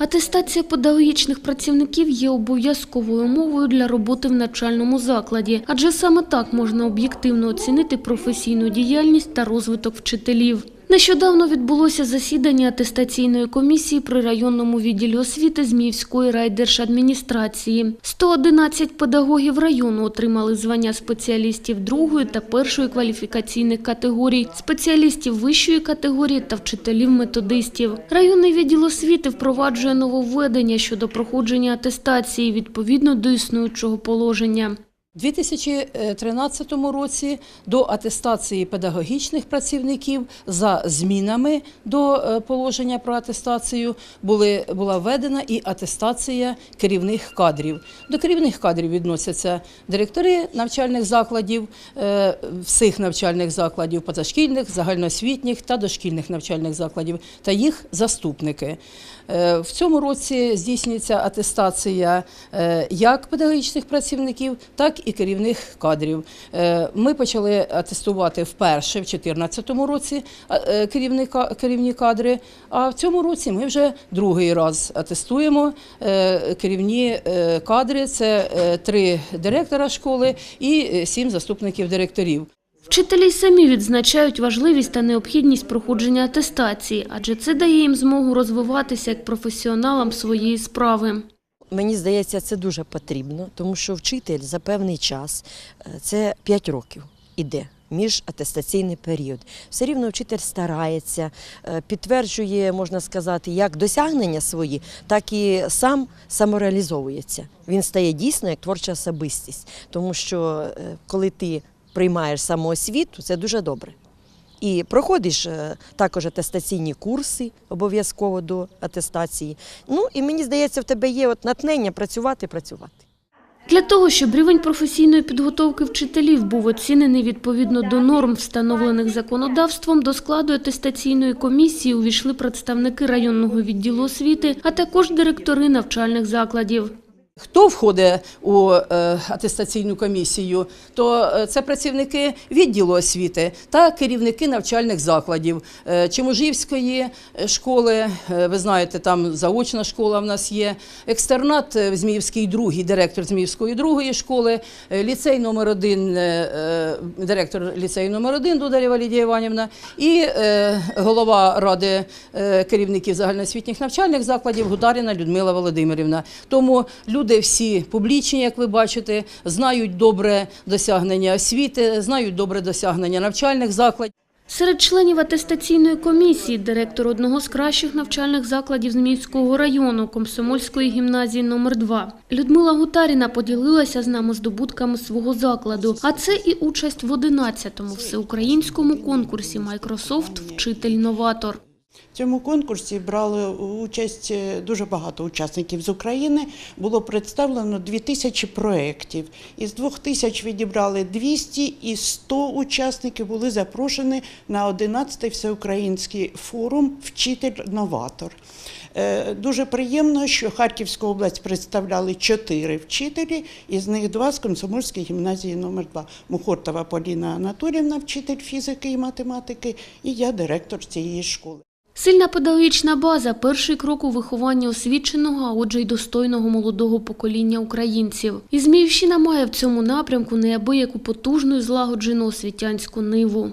Атестація педагогічних працівників є обов'язковою умовою для роботи в навчальному закладі, адже саме так можна об'єктивно оцінити професійну діяльність та розвиток вчителів. Нещодавно відбулося засідання атестаційної комісії при районному відділі освіти Зміївської райдержадміністрації. 111 педагогів району отримали звання спеціалістів другої та першої кваліфікаційних категорій, спеціалістів вищої категорії та вчителів-методистів. Районний відділ освіти впроваджує нововведення щодо проходження атестації відповідно до існуючого положення. У 2013 році до атестації педагогічних працівників за змінами до е, положення про атестацію були, була введена і атестація керівних кадрів. До керівних кадрів відносяться директори навчальних закладів, е, всіх навчальних закладів, позашкільних, загальноосвітніх та дошкільних навчальних закладів та їх заступники. Е, В цьому році здійснюється атестація як педагогічних працівників, так і керівних кадрів. Е, Ми почали атестувати вперше в 2014 році е, керівні кадри, а в цьому році ми вже другий раз атестуємо е, керівні кадри. Це три директора школи і сім заступників директорів. Вчителі самі відзначають важливість та необхідність проходження атестації, адже це дає їм змогу розвиватися як професіоналам своєї справи. Мені здається, це дуже потрібно, тому що вчитель за певний час е, це 5 років іде. Між атестаційний період. Все рівно вчитель старається, е, підтверджує, можна сказати, як досягнення свої, так і сам самореалізовується. Він стає дійсно як творча особистість, тому що е, коли ти приймаєш самоосвіту, це дуже добре. І проходиш е, також атестаційні курси обов'язково до атестації. Ну і мені здається, в тебе є от натхнення працювати, працювати. Для того, щоб рівень професійної підготовки вчителів був оцінений відповідно до норм, встановлених законодавством, до складу атестаційної комісії увійшли представники районного відділу освіти, а також директори навчальних закладів. Хто входить у е, атестаційну комісію, то е, це працівники відділу освіти та керівники навчальних закладів Е, Чеможівської е, школи. Ви знаєте, там заочна школа в нас є. Екстернат в Зміївській другій, директор Зміївської другої школи, ліцей номер один, е, е, директор ліцею номер один Дударєва Лідія Іванівна і голова ради керівників загальноосвітніх навчальних закладів Гударіна Людмила Володимирівна. Тому люди всі публічні, як ви бачите, знають добре досягнення освіти, знають добре досягнення навчальних закладів. Серед членів атестаційної комісії директор одного з кращих навчальних закладів Зміївського району Комсомольської гімназії номер 2 Людмила Гутаріна поділилася з нами здобутками свого закладу, а це і участь в 11-му всеукраїнському конкурсі Microsoft Вчитель-новатор. В цьому конкурсі брали участь е, дуже багато учасників з України. Було представлено 2000 проєктів. Із 2000 відібрали 200 і 100 учасників були запрошені на 11-й всеукраїнський форум Вчитель-новатор. Е, Дуже приємно, що Харківську область представляли чотири вчителі, із них два з Комсомольської гімназії номер 2 Мухортова Поліна Анатоліївна, вчитель фізики і математики, і я директор цієї школи. Сильна педагогічна база – перший крок у вихованні освіченого, а отже й достойного молодого покоління українців. І Зміївщина має в цьому напрямку неабияку потужну і злагоджену освітянську ниву.